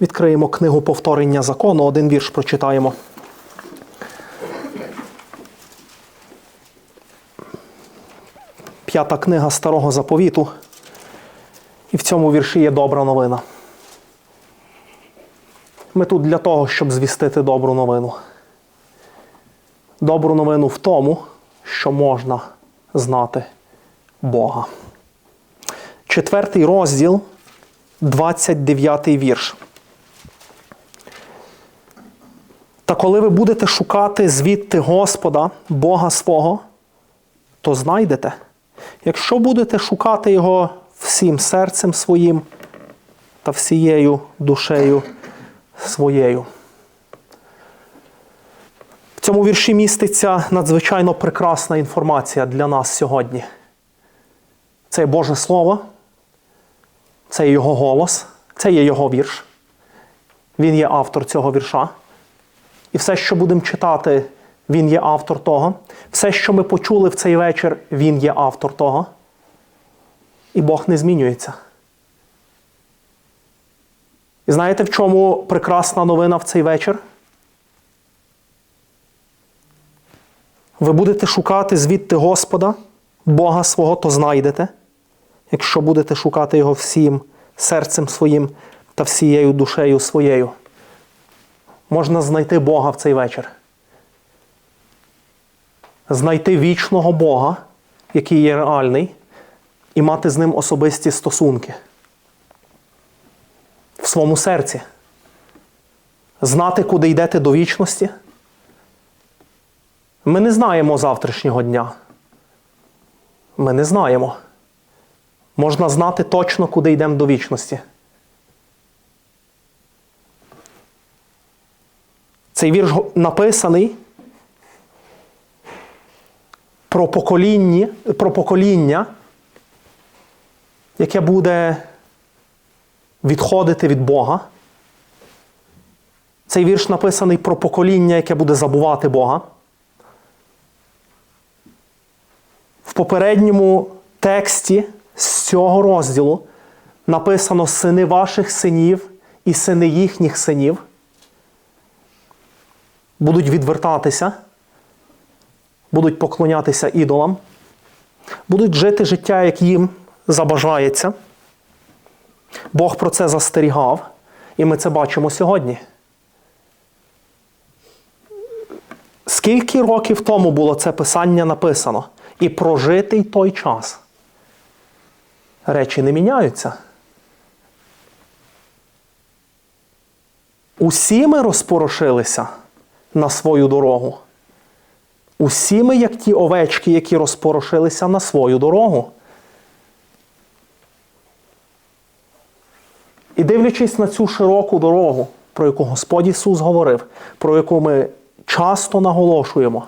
Відкриємо книгу повторення закону, один вірш прочитаємо. П'ята книга Старого заповіту. І в цьому вірші є добра новина. Ми тут для того, щоб звістити добру новину. Добру новину в тому, що можна знати Бога. Четвертий розділ, 29 вірш. Та коли ви будете шукати звідти Господа, Бога свого, то знайдете. Якщо будете шукати Його всім серцем своїм та всією душею своєю. В цьому вірші міститься надзвичайно прекрасна інформація для нас сьогодні. Це є Боже Слово, це є Його голос, це є Його вірш. Він є автор цього вірша. І все, що будемо читати, він є автор того. Все, що ми почули в цей вечір, він є автор того. І Бог не змінюється. І знаєте, в чому прекрасна новина в цей вечір? Ви будете шукати звідти Господа, Бога свого, то знайдете, якщо будете шукати Його всім серцем своїм та всією душею своєю. Можна знайти Бога в цей вечір. Знайти вічного Бога, який є реальний, і мати з ним особисті стосунки в своєму серці. Знати, куди йдете до вічності. Ми не знаємо завтрашнього дня. Ми не знаємо. Можна знати точно, куди йдемо до вічності. Цей вірш написаний про покоління, про покоління, яке буде відходити від Бога. Цей вірш написаний про покоління, яке буде забувати Бога. В попередньому тексті з цього розділу написано сини ваших синів і сини їхніх синів будуть відвертатися, будуть поклонятися ідолам, будуть жити життя, як їм забажається. Бог про це застерігав, і ми це бачимо сьогодні. Скільки років тому було це писання написано? І прожитий той час. Речі не міняються. Усі ми розпорошилися на свою дорогу. Усі ми, як ті овечки, які розпорошилися на свою дорогу. І дивлячись на цю широку дорогу, про яку Господь Ісус говорив, про яку ми часто наголошуємо,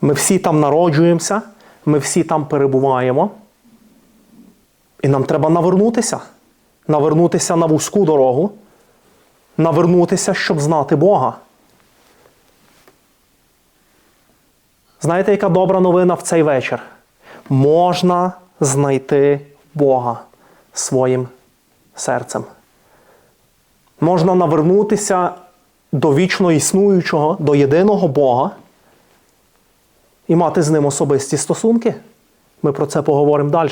ми всі там народжуємося, ми всі там перебуваємо. І нам треба навернутися, навернутися на вузьку дорогу, навернутися, щоб знати Бога. Знаєте, яка добра новина в цей вечір? Можна знайти Бога своїм серцем. Можна навернутися до вічно існуючого, до єдиного Бога і мати з ним особисті стосунки. Ми про це поговоримо далі.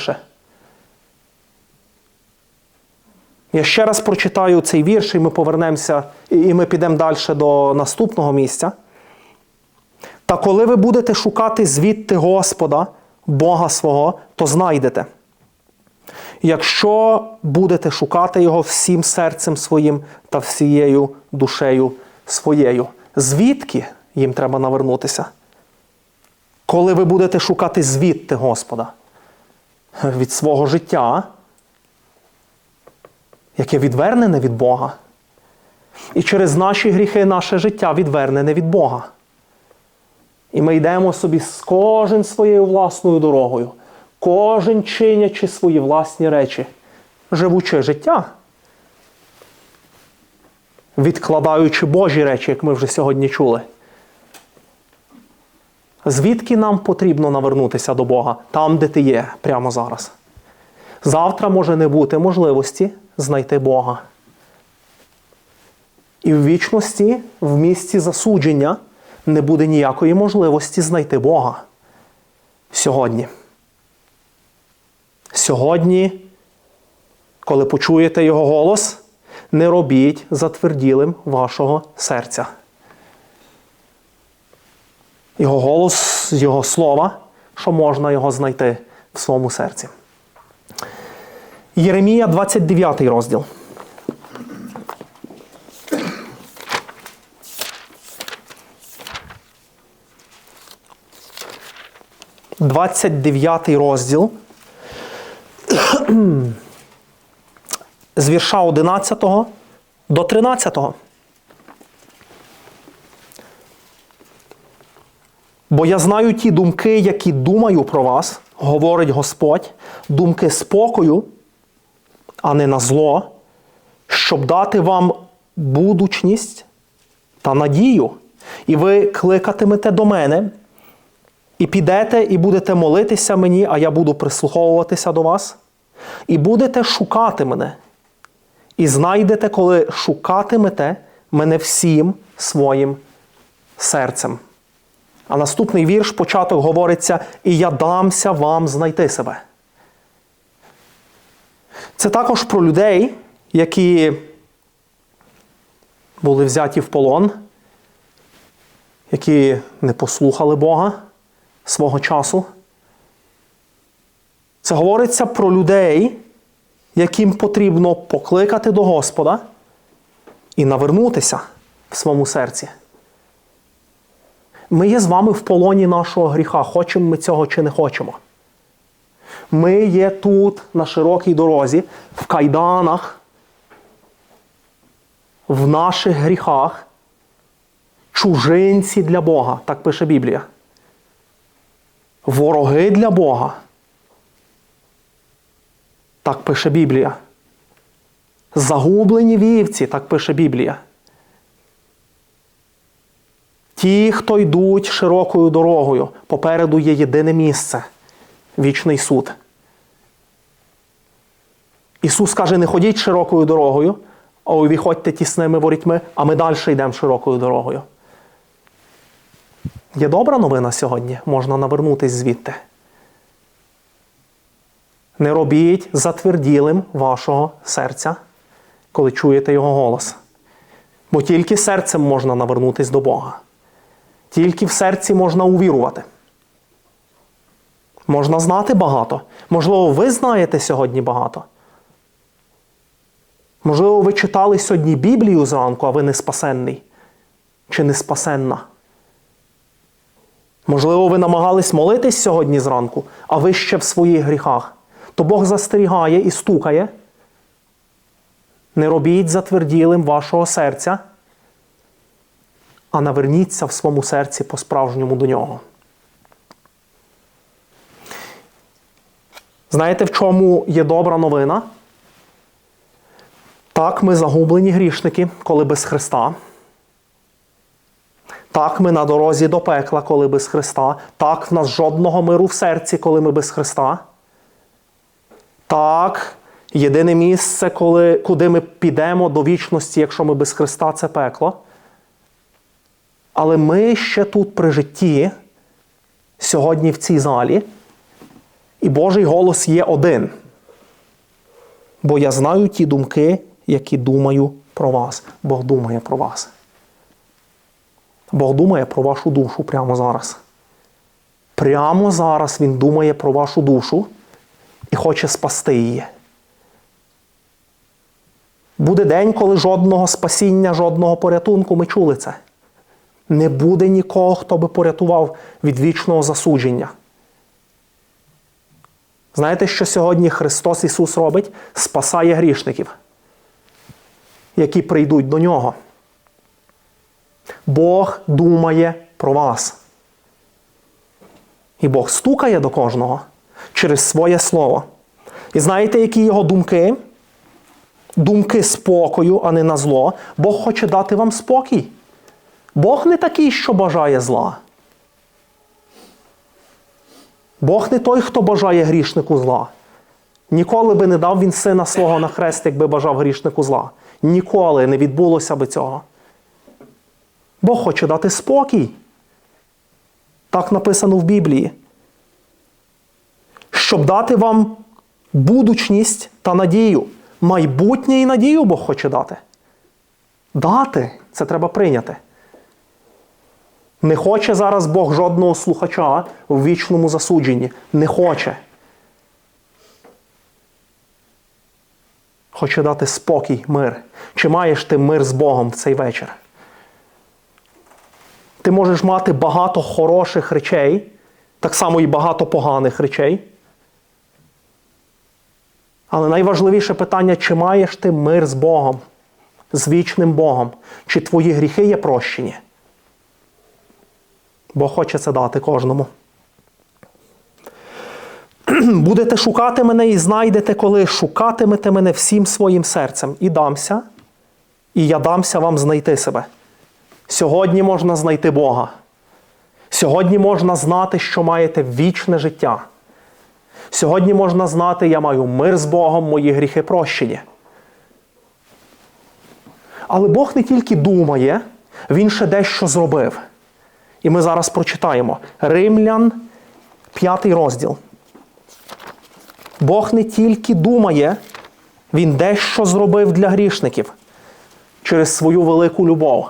Я ще раз прочитаю цей вірш, і ми повернемося, і ми підемо далі до наступного місця. Та коли ви будете шукати звідти Господа, Бога свого, то знайдете. Якщо будете шукати Його всім серцем своїм та всією душею своєю, звідки їм треба навернутися? Коли ви будете шукати звідти Господа від свого життя, яке відвернене від Бога. І через наші гріхи наше життя відвернене від Бога. І ми йдемо собі з кожен своєю власною дорогою, кожен чинячи свої власні речі, живучи життя, відкладаючи Божі речі, як ми вже сьогодні чули. Звідки нам потрібно навернутися до Бога? Там, де ти є, прямо зараз. Завтра може не бути можливості знайти Бога. І в вічності, в місці засудження, не буде ніякої можливості знайти Бога. Сьогодні. Сьогодні, коли почуєте Його голос, не робіть затверділим вашого серця. Його голос, Його слова, що можна його знайти в своєму серці. Єремія, 29 розділ. Двадцять дев'ятий розділ з вірша 11 до 13. Бо я знаю ті думки, які думаю про вас, говорить Господь, думки спокою, а не на зло, щоб дати вам будучність та надію. І ви кликатимете до мене, і підете, і будете молитися мені, а я буду прислуховуватися до вас, і будете шукати мене. І знайдете, коли шукатимете мене всім своїм серцем. А наступний вірш, початок говориться, і я дамся вам знайти себе. Це також про людей, які були взяті в полон, які не послухали Бога свого часу. Це говориться про людей, яким потрібно покликати до Господа і навернутися в своєму серці. Ми є з вами в полоні нашого гріха, хочемо ми цього чи не хочемо. Ми є тут, на широкій дорозі, в кайданах, в наших гріхах, чужинці для Бога, так пише Біблія. Вороги для Бога. Так пише Біблія. Загублені вівці, так пише Біблія. Ті, хто йдуть широкою дорогою, попереду є єдине місце вічний суд. Ісус каже, не ходіть широкою дорогою, а увіходьте тісними ворітьми, а ми далі йдемо широкою дорогою. Є добра новина сьогодні, можна навернутись звідти. Не робіть затверділим вашого серця, коли чуєте Його голос. Бо тільки серцем можна навернутись до Бога. Тільки в серці можна увірувати. Можна знати багато. Можливо, ви знаєте сьогодні багато. Можливо, ви читали сьогодні Біблію зранку, а ви не спасенний чи не спасенна. Можливо, ви намагались молитись сьогодні зранку, а ви ще в своїх гріхах. То Бог застерігає і стукає. Не робіть затверділим вашого серця, а наверніться в своєму серці по-справжньому до нього. Знаєте, в чому є добра новина? Так, ми загублені грішники, коли без Христа. Так, ми на дорозі до пекла, коли без Христа. Так, в нас жодного миру в серці, коли ми без Христа. Так, єдине місце, коли, куди ми підемо до вічності, якщо ми без Христа, це пекло. Але ми ще тут при житті, сьогодні в цій залі, і Божий голос є один. Бо я знаю ті думки, які думаю про вас. Бог думає про вас. Бог думає про вашу душу прямо зараз. Прямо зараз Він думає про вашу душу і хоче спасти її. Буде день, коли жодного спасіння, жодного порятунку, ми чули це. Не буде нікого, хто би порятував від вічного засудження. Знаєте, що сьогодні Христос Ісус робить? Спасає грішників, які прийдуть до Нього. Бог думає про вас. І Бог стукає до кожного через своє слово. І знаєте, які його думки? Думки спокою, а не на зло. Бог хоче дати вам спокій. Бог не такий, що бажає зла. Бог не той, хто бажає грішнику зла. Ніколи би не дав він сина свого на хрест, якби бажав грішнику зла. Ніколи не відбулося би цього. Бог хоче дати спокій. Так написано в Біблії. Щоб дати вам будучність та надію. Майбутнє і надію Бог хоче дати. Дати це треба прийняти. Не хоче зараз Бог жодного слухача в вічному засудженні. Не хоче. Хоче дати спокій, мир. Чи маєш ти мир з Богом в цей вечір? Ти можеш мати багато хороших речей, так само і багато поганих речей. Але найважливіше питання, чи маєш ти мир з Богом, з вічним Богом, чи твої гріхи є прощені? Бог хоче це дати кожному. Будете шукати мене і знайдете, коли шукатимете мене всім своїм серцем. І дамся, і я дамся вам знайти себе. Сьогодні можна знайти Бога. Сьогодні можна знати, що маєте вічне життя. Сьогодні можна знати, я маю мир з Богом, мої гріхи прощені. Але Бог не тільки думає, Він ще дещо зробив. І ми зараз прочитаємо Римлян, п'ятий розділ. Бог не тільки думає, Він дещо зробив для грішників через свою велику любов.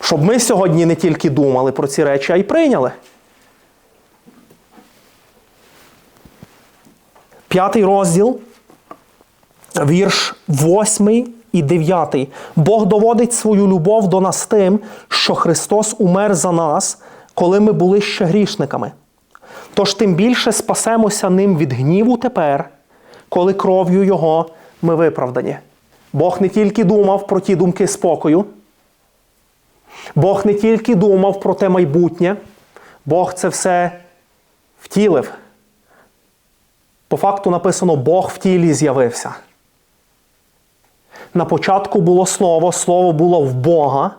Щоб ми сьогодні не тільки думали про ці речі, а й прийняли. П'ятий розділ, вірш 8 і 9. Бог доводить свою любов до нас тим, що Христос умер за нас, коли ми були ще грішниками. Тож тим більше спасемося ним від гніву тепер, коли кров'ю Його ми виправдані. Бог не тільки думав про ті думки спокою, Бог не тільки думав про те майбутнє, Бог це все втілив. По факту написано Бог в тілі з'явився. На початку було слово, слово було в Бога,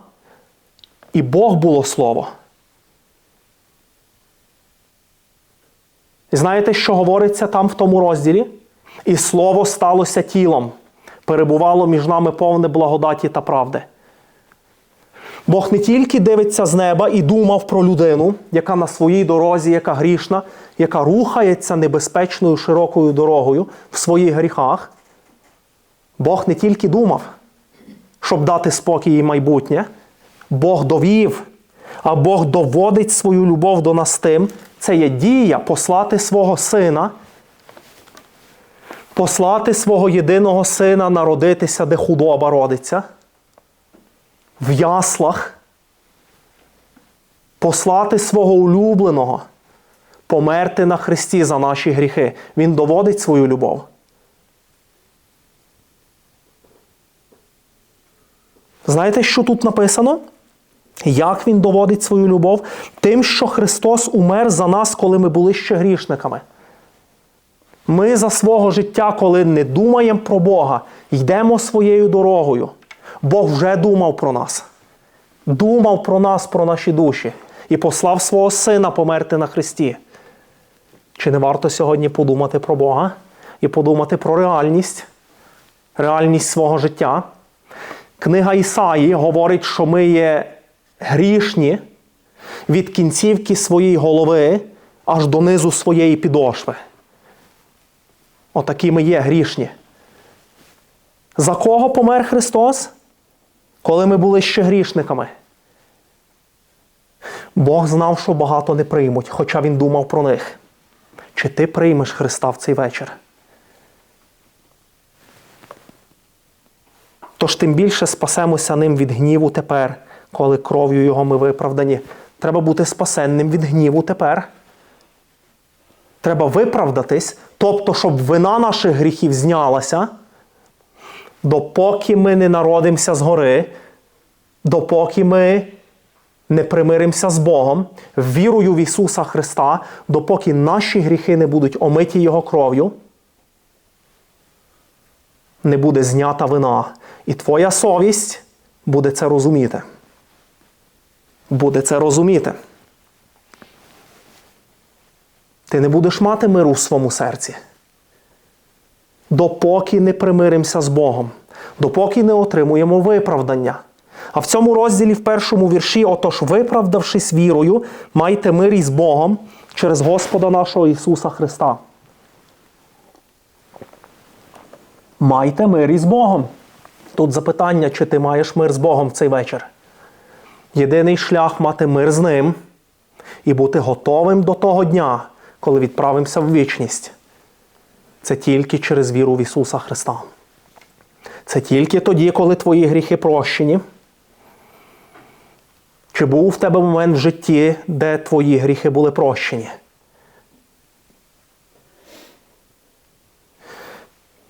і Бог було слово. І знаєте, що говориться там в тому розділі? І слово сталося тілом, перебувало між нами повне благодаті та правди. Бог не тільки дивиться з неба і думав про людину, яка на своїй дорозі, яка грішна, яка рухається небезпечною широкою дорогою в своїх гріхах. Бог не тільки думав, щоб дати спокій і майбутнє, Бог довів, а Бог доводить свою любов до нас тим. Це є дія послати свого сина, послати свого єдиного сина народитися, де худоба родиться в яслах, послати свого улюбленого, померти на Христі за наші гріхи. Він доводить свою любов. Знаєте, що тут написано? Як він доводить свою любов? Тим, що Христос умер за нас, коли ми були ще грішниками. Ми за свого життя, коли не думаємо про Бога, йдемо своєю дорогою. Бог вже думав про нас. Думав про нас, про наші душі, і послав свого Сина померти на Христі. Чи не варто сьогодні подумати про Бога і подумати про реальність, реальність свого життя? Книга Ісаї говорить, що ми є грішні від кінцівки своєї голови аж до низу своєї підошви. Отакі ми є грішні. За кого помер Христос? Коли ми були ще грішниками. Бог знав, що багато не приймуть, хоча Він думав про них. Чи ти приймеш Христа в цей вечір? Тож тим більше спасемося ним від гніву тепер, коли кров'ю Його ми виправдані. Треба бути спасенним від гніву тепер. Треба виправдатись, тобто, щоб вина наших гріхів знялася допоки ми не народимося згори, допоки ми не примиримося з Богом, вірою в Ісуса Христа, допоки наші гріхи не будуть омиті Його кров'ю, не буде знята вина. І твоя совість буде це розуміти. Буде це розуміти. Ти не будеш мати миру в своєму серці допоки не примиримося з Богом, допоки не отримуємо виправдання, А в цьому розділі, в першому вірші, отож, виправдавшись вірою, майте мир із Богом через Господа нашого Ісуса Христа. Майте мир із Богом. Тут запитання, чи ти маєш мир з Богом в цей вечір. Єдиний шлях мати мир з ним і бути готовим до того дня, коли відправимося в вічність. Це тільки через віру в Ісуса Христа. Це тільки тоді, коли твої гріхи прощені. Чи був в тебе момент в житті, де твої гріхи були прощені?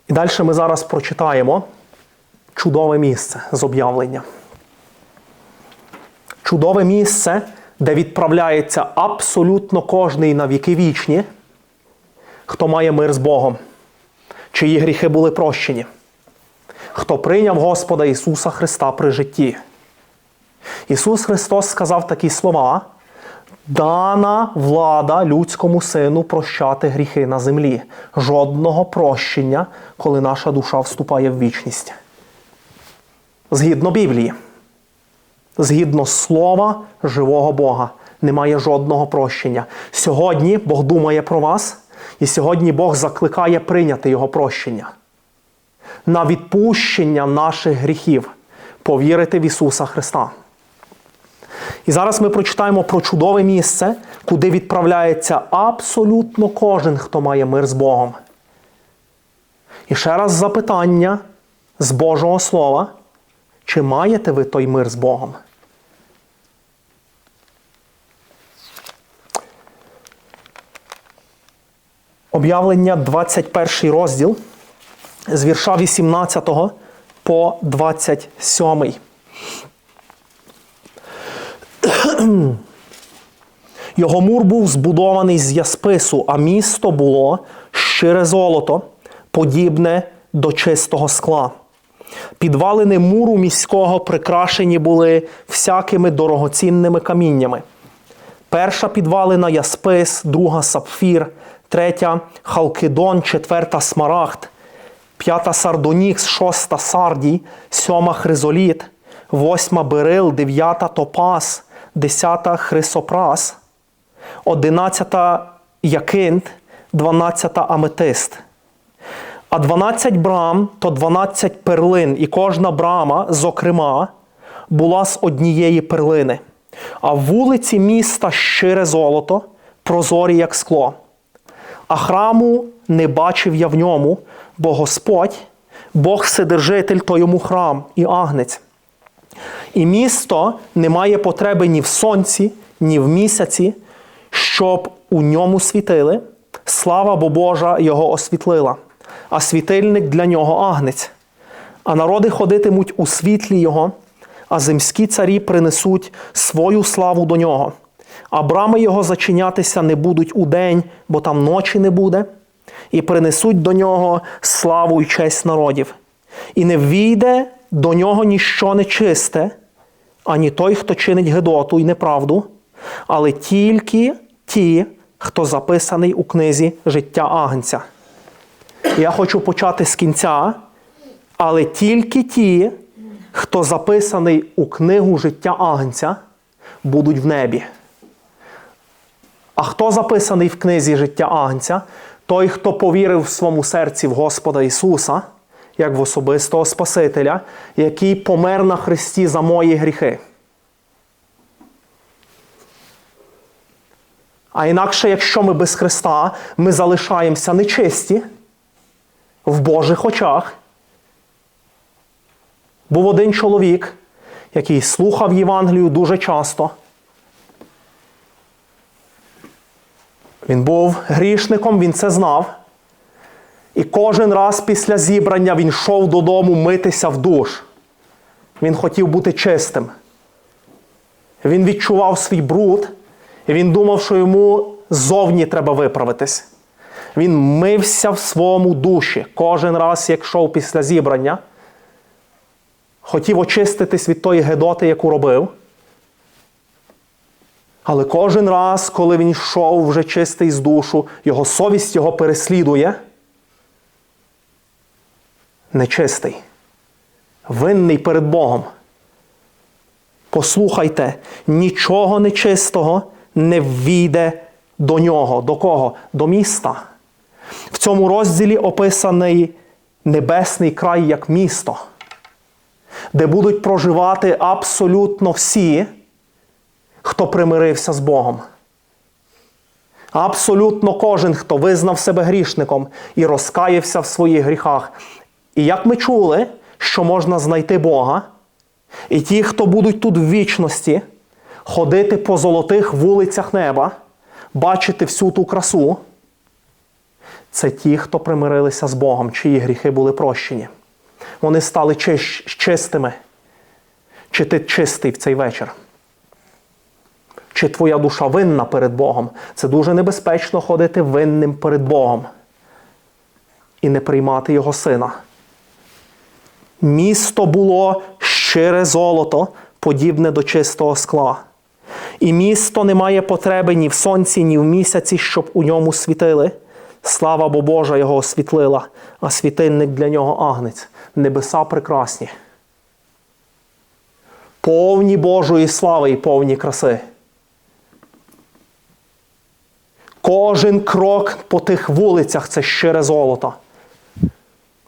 І далі ми зараз прочитаємо чудове місце з об'явлення. Чудове місце, де відправляється абсолютно кожний на віки вічні, хто має мир з Богом, чиї гріхи були прощені, хто прийняв Господа Ісуса Христа при житті. Ісус Христос сказав такі слова: дана влада людському сину прощати гріхи на землі. Жодного прощення, коли наша душа вступає в вічність. Згідно Біблії, згідно слова живого Бога, немає жодного прощення. Сьогодні Бог думає про вас, і сьогодні Бог закликає прийняти Його прощення. На відпущення наших гріхів, повірити в Ісуса Христа. І зараз ми прочитаємо про чудове місце, куди відправляється абсолютно кожен, хто має мир з Богом. І ще раз запитання з Божого Слова, чи маєте ви той мир з Богом? Об'явлення 21 розділ з вірша 18 по 27. Його мур був збудований з яспису, а місто було щире золото, подібне до чистого скла. Підвалини муру міського прикрашені були всякими дорогоцінними каміннями. Перша підвалина яспис, друга сапфір, третя халкидон, четверта смарагд, п'ята сардонікс, шоста сардій, сьома хризоліт, восьма берил, дев'ята топас, десята хрисопрас, одинадцята якинт, дванадцята аметист. А 12 брам то 12 перлин, і кожна брама, зокрема, була з однієї перлини. А вулиці міста щире золото, прозорі, як скло. А храму не бачив я в ньому, бо Господь, Бог Вседержитель, то йому храм і агнець. І місто не має потреби ні в сонці, ні в місяці, щоб у ньому світили. Слава бо Божа його освітлила, а світильник для нього агнець. А народи ходитимуть у світлі Його, а земські царі принесуть свою славу до нього. А брами його зачинятися не будуть у день, бо там ночі не буде, і принесуть до нього славу й честь народів. І не ввійде до нього ніщо нечисте, ані той, хто чинить гидоту й неправду, але тільки ті, хто записаний у книзі життя Агнця. Я хочу почати з кінця, але тільки ті, хто записаний у книгу життя Агнця, будуть в небі. А хто записаний в книзі життя Агнця? Той, хто повірив в своєму серці в Господа Ісуса, як в особистого Спасителя, який помер на Христі за мої гріхи. А інакше, якщо ми без Христа, ми залишаємося нечисті в Божих очах. Був один чоловік, який слухав Євангелію дуже часто. Він був грішником, він це знав. І кожен раз після зібрання він йшов додому митися в душ. Він хотів бути чистим. Він відчував свій бруд, і він думав, що йому ззовні треба виправитись. Він мився в своєму душі кожен раз, як йшов після зібрання. Хотів очиститись від тої гедоти, яку робив. Але кожен раз, коли він йшов вже чистий з душу, його совість його переслідує. Нечистий, винний перед Богом. Послухайте, нічого нечистого не ввійде до нього. До кого? До міста. В цьому розділі описаний небесний край як місто, де будуть проживати абсолютно всі, хто примирився з Богом. Абсолютно кожен, хто визнав себе грішником і розкаявся в своїх гріхах. І як ми чули, що можна знайти Бога, і ті, хто будуть тут в вічності, ходити по золотих вулицях неба, бачити всю ту красу, це ті, хто примирилися з Богом, чиї гріхи були прощені. Вони стали чистими. Чи ти чистий в цей вечір? Чи твоя душа винна перед Богом? Це дуже небезпечно ходити винним перед Богом і не приймати Його сина. Місто було щире золото, подібне до чистого скла. І місто не має потреби ні в сонці, ні в місяці, щоб у ньому світили. Слава бо Божа його освітлила, а світильник для нього агнець. Небеса прекрасні. Повні Божої слави і повні краси. Кожен крок по тих вулицях це щире золото.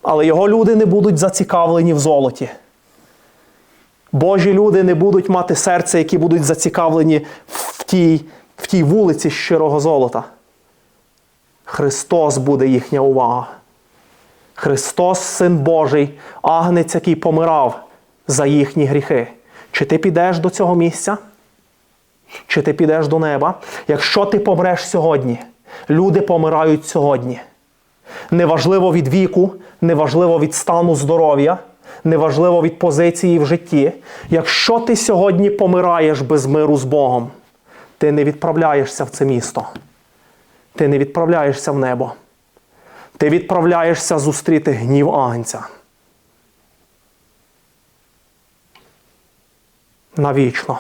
Але його люди не будуть зацікавлені в золоті. Божі люди не будуть мати серце, які будуть зацікавлені в тій, в тій вулиці щирого золота. Христос буде їхня увага. Христос, Син Божий, агнець, який помирав за їхні гріхи. Чи ти підеш до цього місця? Чи ти підеш до неба? Якщо ти помреш сьогодні, люди помирають сьогодні. Неважливо від віку, неважливо від стану здоров'я, неважливо від позиції в житті. Якщо ти сьогодні помираєш без миру з Богом, ти не відправляєшся в це місто. Ти не відправляєшся в небо. Ти відправляєшся зустріти гнів Агнця. Навічно.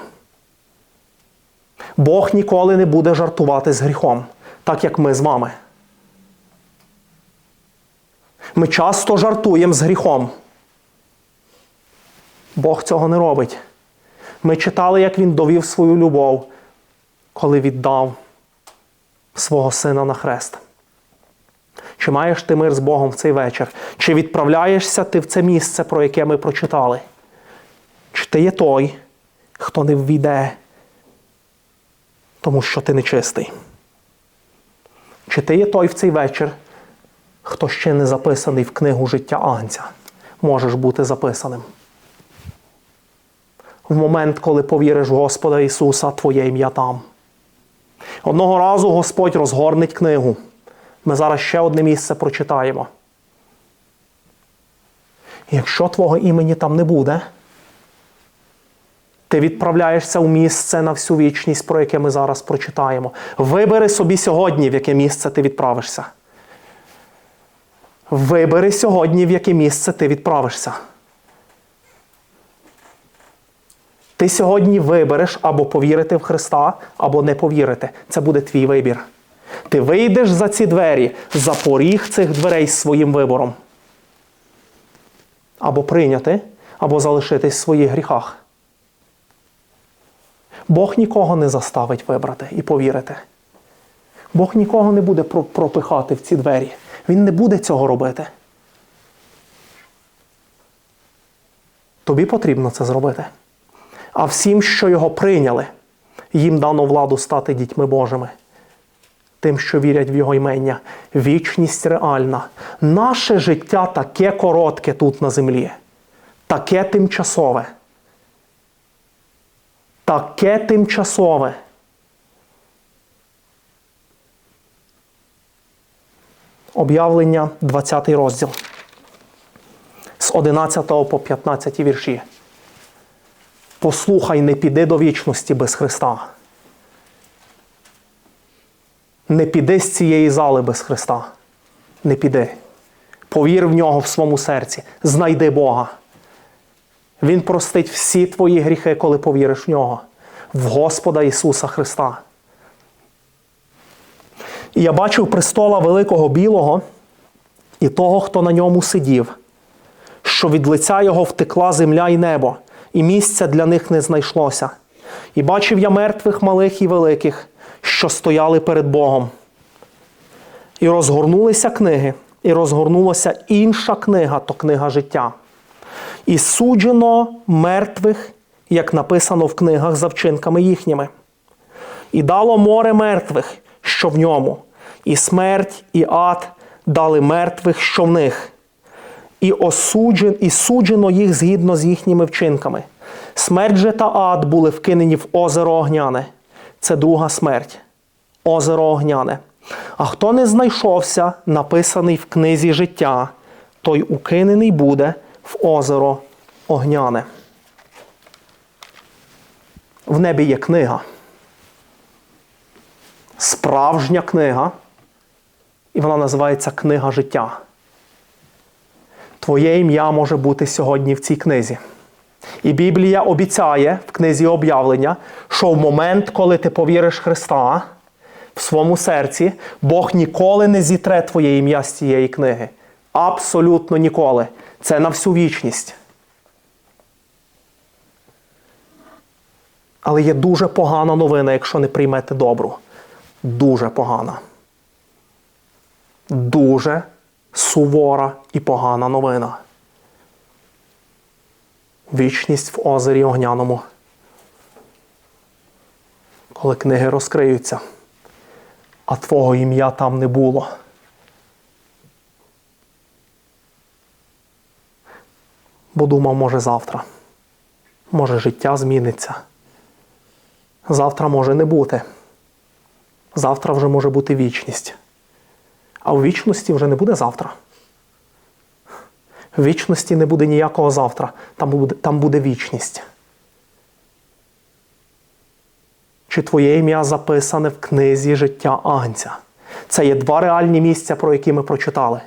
Бог ніколи не буде жартувати з гріхом, так як ми з вами. Ми часто жартуємо з гріхом. Бог цього не робить. Ми читали, як Він довів свою любов, коли віддав свого сина на хрест. Чи маєш ти мир з Богом в цей вечір? Чи відправляєшся ти в це місце, про яке ми прочитали? Чи ти є той, хто не ввійде, тому що ти нечистий? Чи ти є той в цей вечір, хто ще не записаний в книгу життя Агнця? Можеш бути записаним. В момент, коли повіриш в Господа Ісуса, Твоє ім'я там. Одного разу Господь розгорнить книгу. Ми зараз ще одне місце прочитаємо. Якщо твого імені там не буде, ти відправляєшся у місце на всю вічність, про яке ми зараз прочитаємо. Вибери собі сьогодні, в яке місце ти відправишся. Вибери сьогодні, в яке місце ти відправишся. Ти сьогодні вибереш або повірити в Христа, або не повірити. Це буде твій вибір. Ти вийдеш за ці двері, за поріг цих дверей своїм вибором. Або прийняти, або залишитись в своїх гріхах. Бог нікого не заставить вибрати і повірити. Бог нікого не буде пропихати в ці двері. Він не буде цього робити. Тобі потрібно це зробити. А всім, що його прийняли, їм дано владу стати дітьми Божими. Тим, що вірять в Його імення. Вічність реальна. Наше життя таке коротке тут на землі, таке тимчасове. Таке тимчасове. Об'явлення 20 розділ. З 11 по 15 вірші. Послухай, не піди до вічності без Христа. Не піди з цієї зали без Христа. Не піди. Повір в нього в своєму серці. Знайди Бога. Він простить всі твої гріхи, коли повіриш в нього, в Господа Ісуса Христа. І я бачив престола великого білого і того, хто на ньому сидів, що від лиця його втекла земля і небо, і місця для них не знайшлося. І бачив я мертвих малих і великих, що стояли перед Богом. І розгорнулися книги, і розгорнулася інша книга то книга життя. І суджено мертвих, як написано в книгах за вчинками їхніми. І дало море мертвих, що в ньому, і смерть, і ад дали мертвих, що в них, і осуджен, і суджено їх згідно з їхніми вчинками. Смерть же та ад були вкинені в озеро Огняне. Це друга смерть. Озеро Огняне. А хто не знайшовся, написаний в книзі життя, той укинений буде в озеро Огняне. В небі є книга. Справжня книга, і вона називається Книга життя. Твоє ім'я може бути сьогодні в цій книзі. І Біблія обіцяє в книзі об'явлення, що в момент, коли ти повіриш Христа в своєму серці, Бог ніколи не зітре твоє ім'я з цієї книги. Абсолютно ніколи. Це на всю вічність. Але є дуже погана новина, якщо не приймете добру. Дуже погана. Дуже сувора і погана новина. Вічність в озері Огняному. Коли книги розкриються, а твого ім'я там не було. Бо думав, може завтра. Може життя зміниться. Завтра може не бути. Завтра вже може бути вічність. А у вічності вже не буде завтра. В вічності не буде ніякого завтра. Там буде, там буде вічність. Чи твоє ім'я записане в книзі життя Агнця? Це є два реальні місця, про які ми прочитали.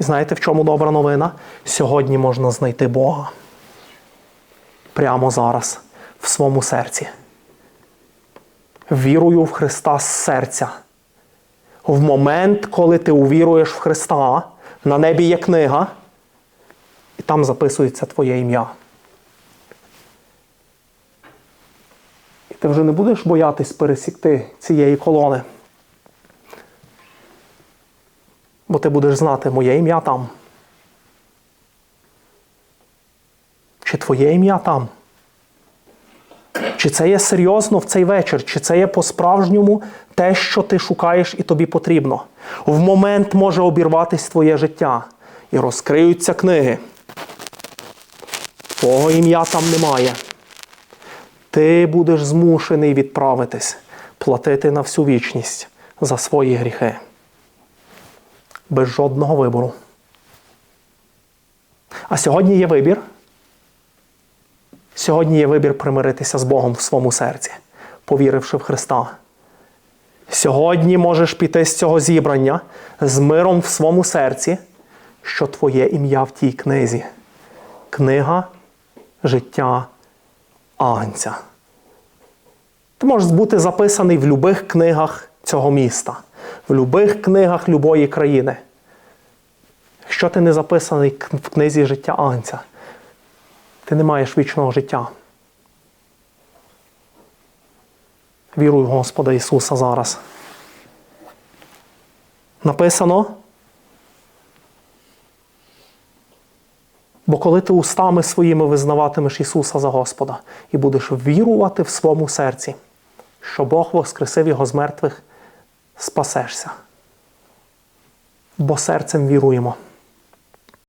І знаєте, в чому добра новина? Сьогодні можна знайти Бога. Прямо зараз, в своєму серці. Вірую в Христа з серця. В момент, коли ти увіруєш в Христа, на небі є книга, і там записується твоє ім'я. І ти вже не будеш боятись пересікти цієї колони. Бо ти будеш знати, моє ім'я там. Чи твоє ім'я там? Чи це є серйозно в цей вечір? Чи це є по-справжньому те, що ти шукаєш і тобі потрібно? В момент може обірватися твоє життя і розкриються книги. Твого ім'я там немає. Ти будеш змушений відправитись, платити на всю вічність за свої гріхи. Без жодного вибору. А сьогодні є вибір. Сьогодні є вибір примиритися з Богом в своєму серці, повіривши в Христа. Сьогодні можеш піти з цього зібрання з миром в своєму серці, що твоє ім'я в тій книзі. Книга життя Агнця. Ти можеш бути записаний в будь-яких книгах цього міста, в будь-яких книгах любої країни. Якщо ти не записаний в книзі життя Агнця, ти не маєш вічного життя. Віруй в Господа Ісуса зараз. Написано. Бо коли ти устами своїми визнаватимеш Ісуса за Господа і будеш вірувати в своєму серці, що Бог воскресив Його з мертвих, спасешся. Бо серцем віруємо.